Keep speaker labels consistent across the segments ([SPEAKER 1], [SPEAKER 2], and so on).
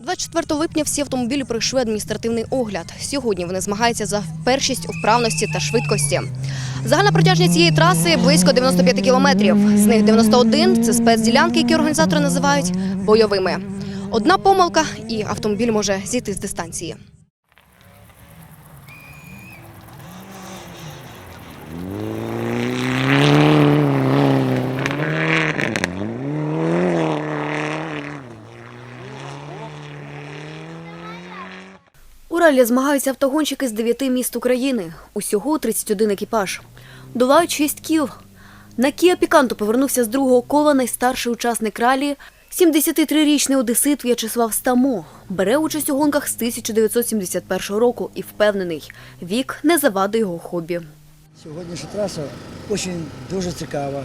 [SPEAKER 1] 24 липня всі автомобілі пройшли адміністративний огляд. Сьогодні вони змагаються за першість у вправності та швидкості. Загальна протяжність цієї траси близько 95 кілометрів. З них 91 – це спецділянки, які організатори називають бойовими. Одна помилка, і автомобіль може зійти з дистанції. У ралі змагаються автогонщики з дев'яти міст України. Усього 31 екіпаж. Долають 6 кіл. На Кія Піканту повернувся з другого кола найстарший учасник ралі – 73-річний одесит В'ячеслав Стамо. Бере участь у гонках з 1971 року і впевнений, вік не завадить його хобі.
[SPEAKER 2] Сьогоднішня траса дуже, дуже цікава,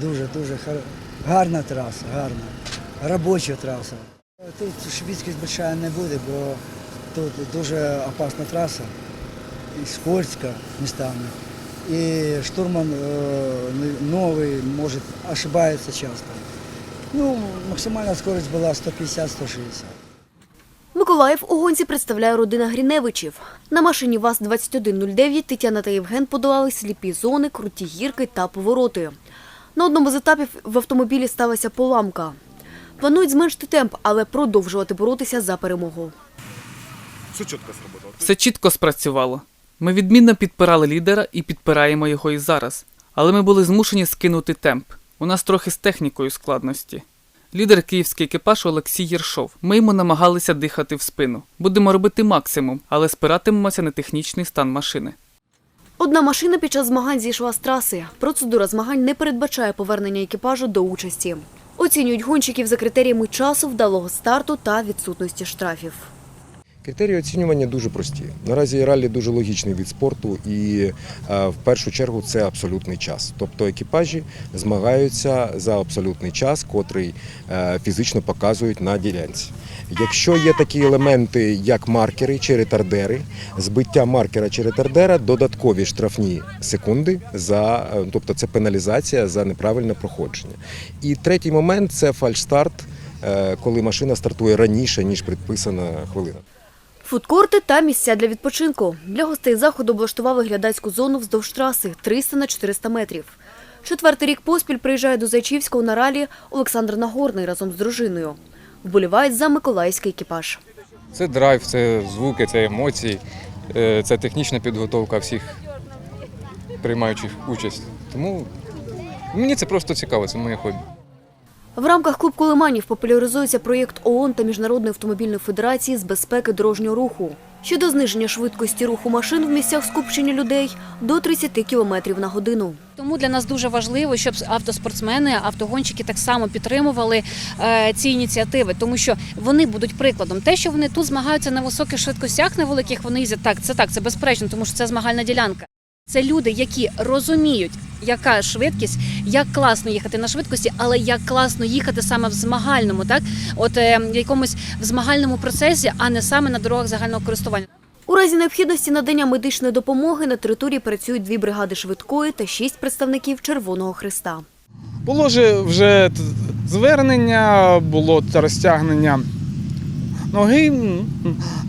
[SPEAKER 2] дуже, дуже гарна траса, гарна, робоча траса. Тут швидкість велика не буде, бо тут дуже опасна траса, і скользка містами. І штурман е, новий може ошибається часто. Ну, максимальна скорость була 150-160.
[SPEAKER 1] Миколаїв у гонці представляє родина Гріневичів. На машині ВАЗ-2109 Тетяна та Євген подолали сліпі зони, круті гірки та повороти. На одному з етапів в автомобілі сталася поламка. Планують зменшити темп, але продовжувати боротися за перемогу.
[SPEAKER 3] Все чітко сработало.
[SPEAKER 4] Все чітко спрацювало. Ми відмінно підпирали лідера і підпираємо його і зараз. Але ми були змушені скинути темп. У нас трохи з технікою складності. Лідер київський екіпаж Олексій Єршов. Ми йому намагалися дихати в спину. Будемо робити максимум, але спиратимемося на технічний стан машини.
[SPEAKER 1] Одна машина під час змагань зійшла з траси. Процедура змагань не передбачає повернення екіпажу до участі. Оцінюють гонщиків за критеріями часу, вдалого старту та відсутності штрафів.
[SPEAKER 5] Критерії оцінювання дуже прості. Наразі раллі дуже логічний від спорту, і е, в першу чергу це абсолютний час. Тобто екіпажі змагаються за абсолютний час, котрий е, фізично показують на ділянці. Якщо є такі елементи, як маркери чи ретардери, збиття маркера чи ретардера, додаткові штрафні секунди за е, тобто це пеналізація за неправильне проходження. І третій момент це фальшстарт, коли машина стартує раніше ніж предписана хвилина.
[SPEAKER 1] Фудкорти та місця для відпочинку. Для гостей заходу облаштували глядацьку зону вздовж траси 300 на 400 метрів. Четвертий рік поспіль приїжджає до Зайчівського на ралі Олександр Нагорний разом з дружиною. Вболівають за миколаївський екіпаж.
[SPEAKER 6] Це драйв, це звуки, це емоції, е, це технічна підготовка всіх приймаючих участь. Тому мені це просто цікаво, це моє хобі.
[SPEAKER 1] В рамках Кубку Лиманів популяризується проєкт ООН та Міжнародної автомобільної федерації з безпеки дорожнього руху щодо зниження швидкості руху машин в місцях скупчення людей до 30 км на годину.
[SPEAKER 7] Тому для нас дуже важливо, щоб автоспортсмени, автогонщики так само підтримували е, ці ініціативи, тому що вони будуть прикладом. Те, що вони тут змагаються на високих швидкостях, на великих вони їздять. Так, це так, це безперечно, тому що це змагальна ділянка. Це люди, які розуміють, яка швидкість, як класно їхати на швидкості, але як класно їхати саме в змагальному, так от е, якомусь в змагальному процесі, а не саме на дорогах загального користування.
[SPEAKER 1] У разі необхідності надання медичної допомоги на території працюють дві бригади швидкої та шість представників Червоного Христа.
[SPEAKER 3] Було ж вже звернення, було розтягнення ноги,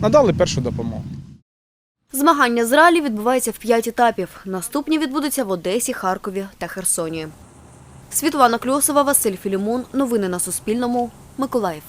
[SPEAKER 3] надали першу допомогу.
[SPEAKER 1] Змагання з ралі відбуваються в п'ять етапів. Наступні відбудуться в Одесі, Харкові та Херсоні. Світлана Кльосова, Василь Філімон. Новини на Суспільному. Миколаїв.